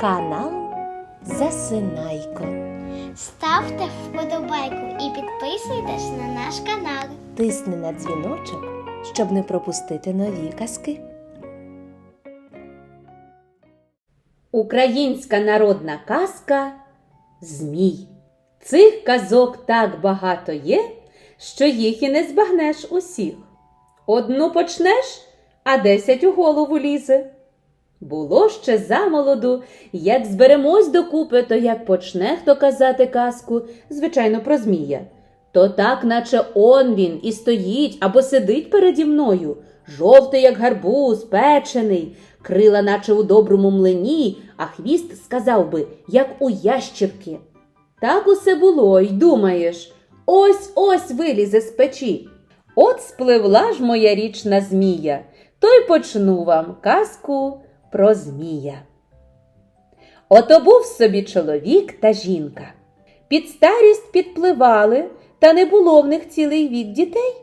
Канал Засинайко. Ставте вподобайку і підписуйтесь на наш канал. Тисни на дзвіночок, щоб не пропустити нові казки. Українська народна казка Змій. Цих казок так багато є, що їх і не збагнеш усіх. Одну почнеш, а десять у голову лізе. Було ще замолоду, як зберемось докупи, то як почне хто казати казку, звичайно, про Змія, то так, наче он він і стоїть або сидить переді мною, жовтий, як гарбуз, печений, крила, наче у доброму млині, а хвіст сказав би, як у ящірки. Так усе було, й думаєш, ось ось вилізе з печі. От спливла ж моя річ на Змія, то й почну вам казку про Змія. Ото був собі чоловік та жінка. Під старість підпливали, та не було в них цілий вік дітей.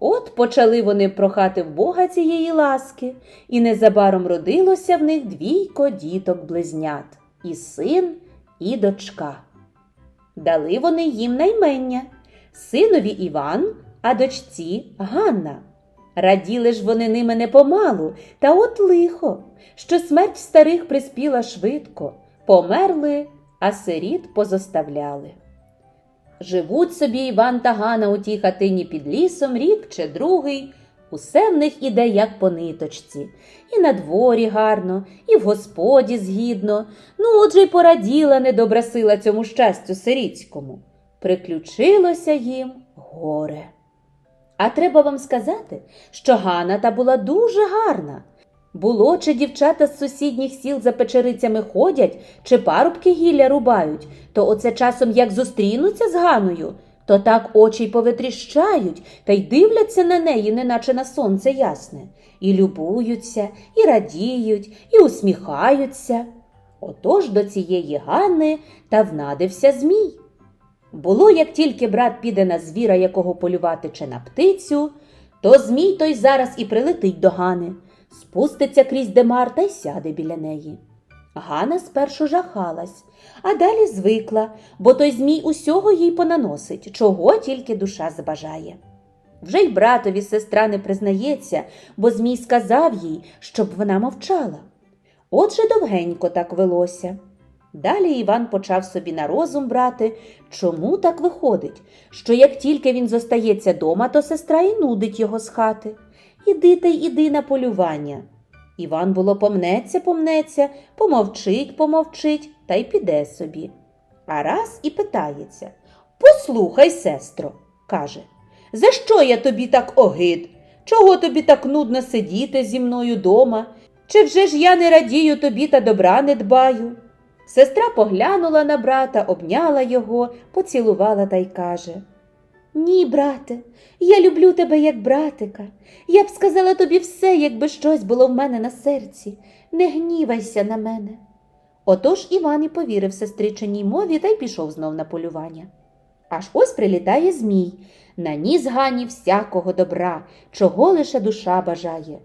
От почали вони прохати в Бога цієї ласки, і незабаром родилося в них двійко діток близнят і син, і дочка. Дали вони їм наймення синові Іван, а дочці Ганна. Раділи ж вони ними не помалу, та от лихо, що смерть старих приспіла швидко, померли, а сиріт позоставляли. Живуть собі Іван та Ганна у тій хатині під лісом рік чи другий. Усе в них іде, як по ниточці. І на дворі гарно, і в господі згідно. Ну, отже й пораділа недобра сила цьому щастю сирітському. Приключилося їм горе. А треба вам сказати, що Ганна та була дуже гарна. Було, чи дівчата з сусідніх сіл за печерицями ходять, чи парубки гілля рубають, то оце часом як зустрінуться з Ганою, то так очі й повитріщають та й дивляться на неї, неначе на сонце ясне, і любуються, і радіють, і усміхаються. Отож до цієї Ганни та внадився Змій. Було, як тільки брат піде на звіра, якого полювати чи на птицю, то Змій той зараз і прилетить до Гани, спуститься крізь демар та й сяде біля неї. Гана спершу жахалась, а далі звикла, бо той Змій усього їй понаносить, чого тільки душа забажає. Вже й братові сестра не признається, бо Змій сказав їй, щоб вона мовчала. Отже довгенько так велося. Далі Іван почав собі на розум брати, чому так виходить, що як тільки він зостається дома, то сестра і нудить його з хати. Іди та й іди на полювання. Іван було помнеться, помнеться, помовчить, помовчить та й піде собі. А раз і питається Послухай, сестро, каже, за що я тобі так огид? Чого тобі так нудно сидіти зі мною дома? Чи вже ж я не радію тобі та добра не дбаю? Сестра поглянула на брата, обняла його, поцілувала та й каже Ні, брате, я люблю тебе як братика. Я б сказала тобі все, якби щось було в мене на серці. Не гнівайся на мене. Отож Іван і повірив сестричиній мові та й пішов знов на полювання. Аж ось прилітає Змій, наніс Гані всякого добра, чого лише душа бажає.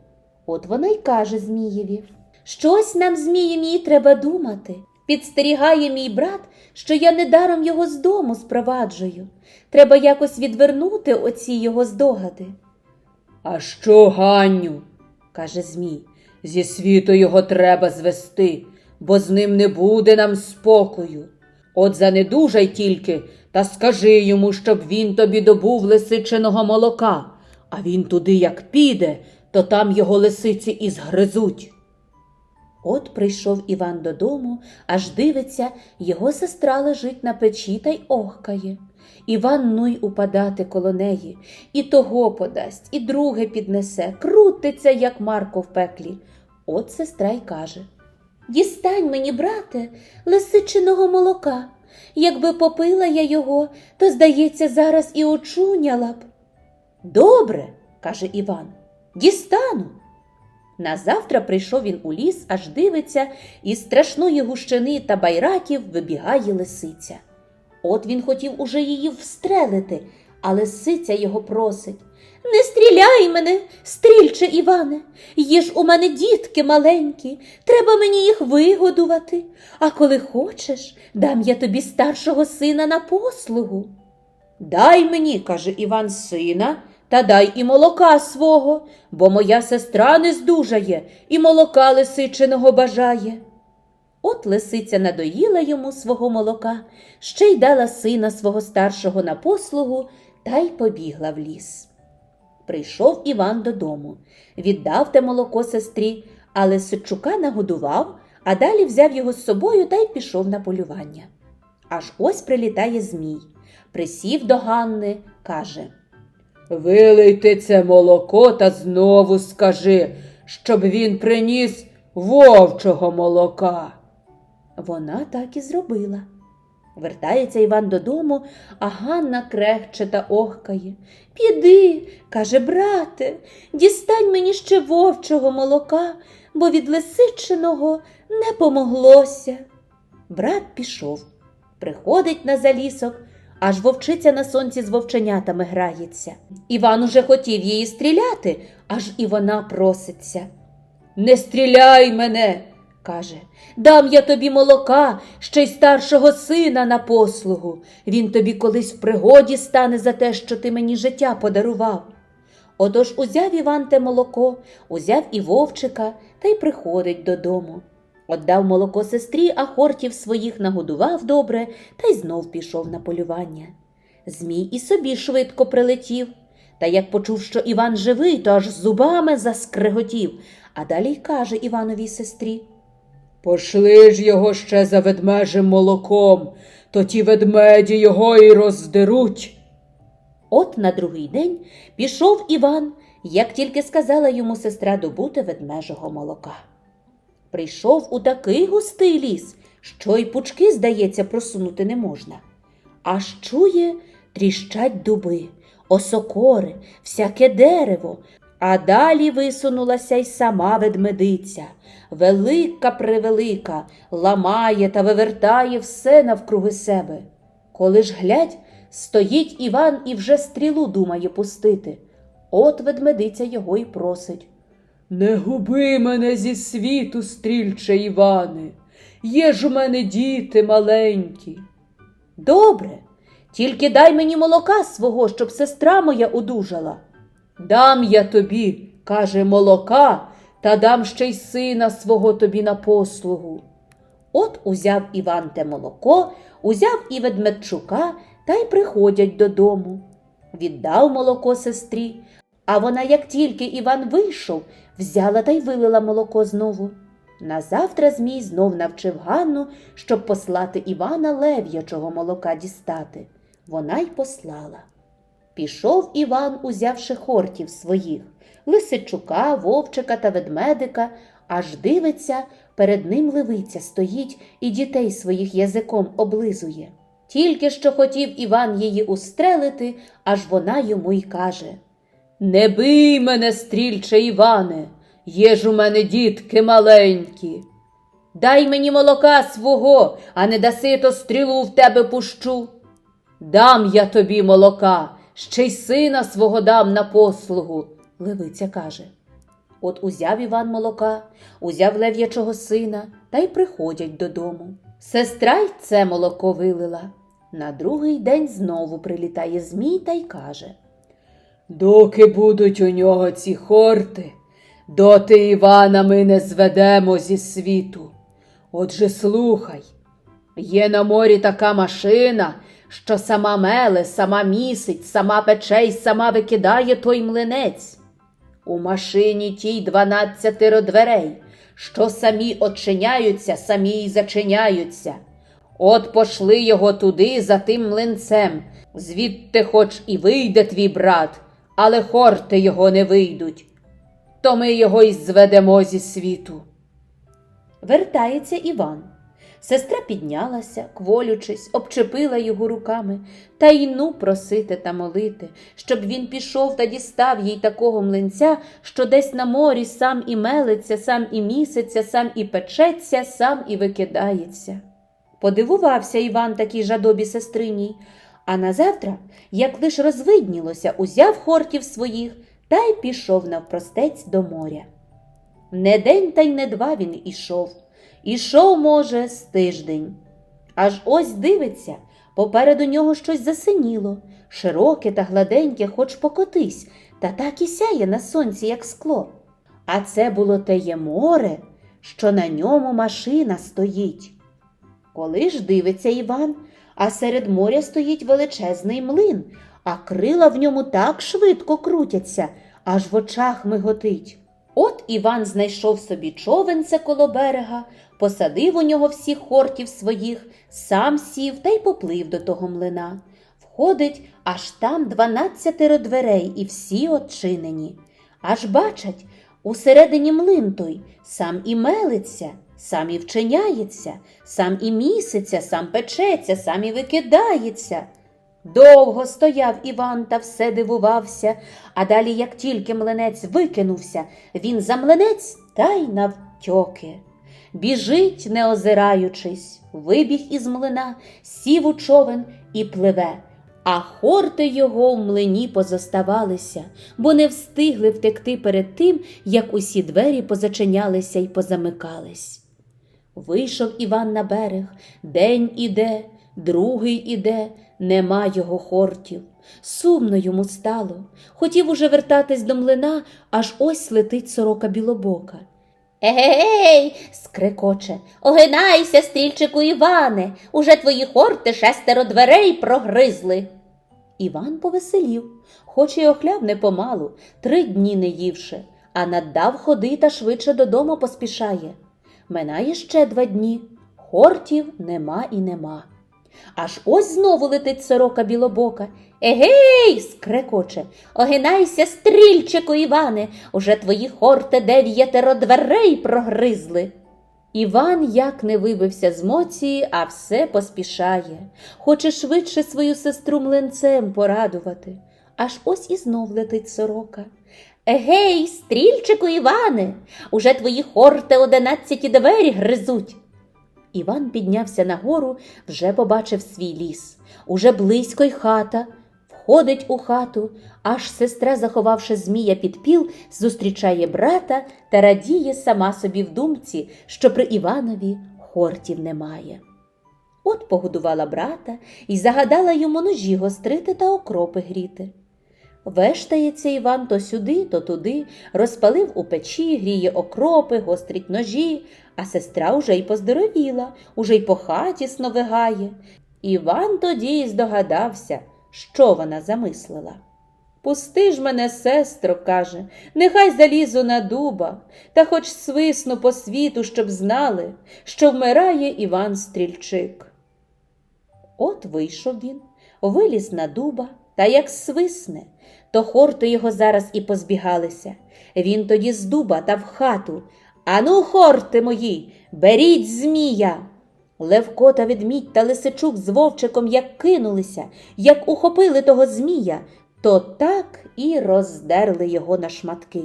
От вона й каже Змієві Щось нам, Змії мій, треба думати. Підстерігає мій брат, що я недаром його з дому спроваджую. Треба якось відвернути оці його здогади. А що, Ганню? каже Змій. Зі світу його треба звести, бо з ним не буде нам спокою. От занедужай тільки та скажи йому, щоб він тобі добув лисичиного молока, а він туди як піде, то там його лисиці і згризуть. От прийшов Іван додому, аж дивиться, його сестра лежить на печі та й охкає. Іван ну й упадати коло неї, і того подасть, і друге піднесе, крутиться, як Марко в пеклі. От сестра й каже Дістань мені, брате, лисичиного молока. Якби попила я його, то, здається, зараз і очуняла б. Добре, каже Іван, дістану. Назавтра прийшов він у ліс, аж дивиться, із страшної гущини та байраків вибігає лисиця. От він хотів уже її встрелити, а лисиця його просить. Не стріляй мене, стрільче Іване, є ж у мене дітки маленькі, треба мені їх вигодувати. А коли хочеш, дам я тобі старшого сина на послугу. Дай мені, каже Іван, сина, та дай і молока свого, бо моя сестра не здужає і молока лисичиного бажає. От лисиця надоїла йому свого молока, ще й дала сина свого старшого на послугу та й побігла в ліс. Прийшов Іван додому, віддав те молоко сестрі, а Лисичука нагодував, а далі взяв його з собою та й пішов на полювання. Аж ось прилітає Змій, присів до Ганни, каже Вилийте це молоко та знову скажи, щоб він приніс вовчого молока. Вона так і зробила. Вертається Іван додому, а Ганна крехче та охкає. Піди, каже, брате, дістань мені ще вовчого молока, бо від лисичиного не помоглося. Брат пішов, приходить на залісок, аж вовчиця на сонці з вовченятами грається. Іван уже хотів її стріляти, аж і вона проситься. Не стріляй мене, каже, дам я тобі молока, ще й старшого сина на послугу. Він тобі колись в пригоді стане за те, що ти мені життя подарував. Отож узяв Іван те молоко, узяв і вовчика та й приходить додому. Отдав молоко сестрі, а хортів своїх нагодував добре та й знов пішов на полювання. Змій і собі швидко прилетів. Та як почув, що Іван живий, то аж зубами заскриготів, а далі й каже Івановій сестрі. Пошли ж його ще за ведмежим молоком, то ті ведмеді його і роздеруть. От на другий день пішов Іван, як тільки сказала йому сестра добути ведмежого молока. Прийшов у такий густий ліс, що й пучки, здається, просунути не можна. Аж чує, тріщать дуби, осокори, всяке дерево, а далі висунулася й сама ведмедиця. Велика превелика, ламає та вивертає все навкруги себе. Коли ж глядь, стоїть Іван і вже стрілу думає пустити. От ведмедиця його й просить. Не губи мене зі світу, стрільче Іване, є ж у мене діти маленькі. Добре, тільки дай мені молока свого, щоб сестра моя одужала. Дам я тобі, каже, молока, та дам ще й сина свого тобі на послугу. От узяв Іван те молоко, узяв і ведмедчука та й приходять додому. Віддав молоко сестрі, а вона, як тільки Іван вийшов, взяла та й вилила молоко знову. Назавтра Змій знов навчив Ганну, щоб послати Івана лев'ячого молока дістати. Вона й послала. Пішов Іван, узявши хортів своїх лисичука, вовчика та ведмедика, аж дивиться, перед ним левиця стоїть і дітей своїх язиком облизує. Тільки що хотів Іван її устрелити, аж вона йому й каже Не бий мене, стрільче Іване, є ж у мене дітки маленькі. Дай мені молока свого, а не даси то стрілу в тебе пущу. Дам я тобі молока, ще й сина свого дам на послугу. Левиця каже. От узяв Іван молока, узяв лев'ячого сина та й приходять додому. Сестра й це молоко вилила. На другий день знову прилітає Змій та й каже Доки будуть у нього ці хорти, доти Івана ми не зведемо зі світу. Отже, слухай, є на морі така машина, що сама меле, сама місить, сама пече й сама викидає той млинець. У машині тій дванадцятеро дверей, що самі очиняються, самі й зачиняються. От пошли його туди за тим млинцем, звідти хоч і вийде твій брат, але хорти його не вийдуть. То ми його й зведемо зі світу. Вертається Іван. Сестра піднялася, кволючись, обчепила його руками та й ну просити та молити, щоб він пішов та дістав їй такого млинця, що десь на морі сам і мелиться, сам і міситься, сам і печеться, сам і викидається. Подивувався Іван такій жадобі сестриній, А назавтра, як лиш розвиднілося, узяв хортів своїх та й пішов навпростець до моря. Не день та й не два він ішов. Ішов, може, з тиждень. Аж ось дивиться, попереду нього щось засиніло, широке та гладеньке, хоч покотись, та так і сяє на сонці, як скло. А це було теє море, що на ньому машина стоїть. Коли ж дивиться Іван, а серед моря стоїть величезний млин, а крила в ньому так швидко крутяться, аж в очах миготить. От Іван знайшов собі човенце коло берега, посадив у нього всіх хортів своїх, сам сів та й поплив до того млина. Входить, аж там дванадцятеро дверей, і всі odчинені. Аж бачать, усередині млин той, сам і мелиться, сам і вчиняється, сам і міситься, сам печеться, сам і викидається. Довго стояв Іван та все дивувався, а далі, як тільки млинець викинувся, він за млинець та й навтьоки. Біжить, не озираючись, вибіг із млина, сів у човен і пливе. А хорти його в млині позоставалися, бо не встигли втекти перед тим, як усі двері позачинялися й позамикались. Вийшов Іван на берег, день іде, другий іде, нема його хортів. Сумно йому стало. Хотів уже вертатись до млина, аж ось летить сорока білобока. Егей, скрекоче, огинайся, стрільчику Іване, уже твої хорти шестеро дверей прогризли. Іван повеселів, хоч і охляв непомалу, три дні не ївши, а наддав ходи та швидше додому поспішає. Минає ще два дні, хортів нема і нема. Аж ось знову летить сорока білобока. Егей, скрекоче, огинайся, стрільчику, Іване, уже твої хорти дев'ятеро дверей прогризли. Іван як не вибився з моції, а все поспішає, хоче швидше свою сестру млинцем порадувати. Аж ось і знов летить сорока. Егей, стрільчику, Іване, уже твої хорти одинадцяті двері гризуть. Іван піднявся нагору, вже побачив свій ліс. Уже близько й хата. Входить у хату, аж сестра, заховавши змія під піл, зустрічає брата та радіє сама собі в думці, що при Іванові хортів немає. От погодувала брата і загадала йому ножі гострити та окропи гріти. Вештається Іван то сюди, то туди, розпалив у печі, гріє окропи, гострить ножі, а сестра уже й поздоровіла, уже й по хаті сновигає. Іван тоді й здогадався, що вона замислила. Пусти ж мене, сестро, каже, нехай залізу на дуба, та хоч свисну по світу, щоб знали, що вмирає Іван Стрільчик. От вийшов він, виліз на дуба, та як свисне, то хорти його зараз і позбігалися. Він тоді з дуба та в хату. Ану, хорти мої, беріть змія. Левко та ведмідь та лисичук з вовчиком як кинулися, як ухопили того змія, то так і роздерли його на шматки.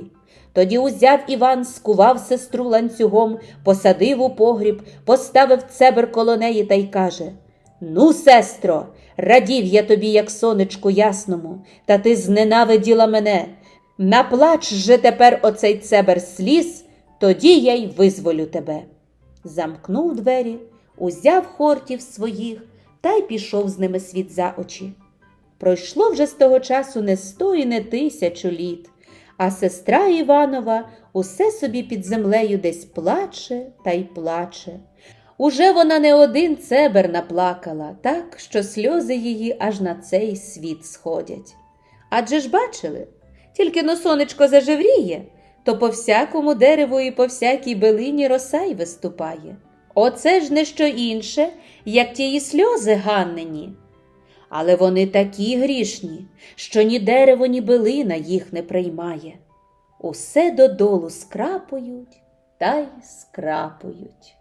Тоді узяв Іван, скував сестру ланцюгом, посадив у погріб, поставив цебер коло неї та й каже Ну, сестро, радів я тобі, як сонечку ясному, та ти зненавиділа мене. Наплач же тепер оцей цебер сліз, тоді я й визволю тебе. Замкнув двері, узяв хортів своїх та й пішов з ними світ за очі. Пройшло вже з того часу не сто і не тисячу літ, а сестра Іванова усе собі під землею десь плаче та й плаче. Уже вона не один цебер наплакала, так, що сльози її аж на цей світ сходять. Адже ж бачили, тільки но сонечко зажевріє, то по всякому дереву і по всякій билині роса й виступає. Оце ж не що інше, як тії сльози ганнені. Але вони такі грішні, що ні дерево, ні билина їх не приймає. Усе додолу скрапують та й скрапують.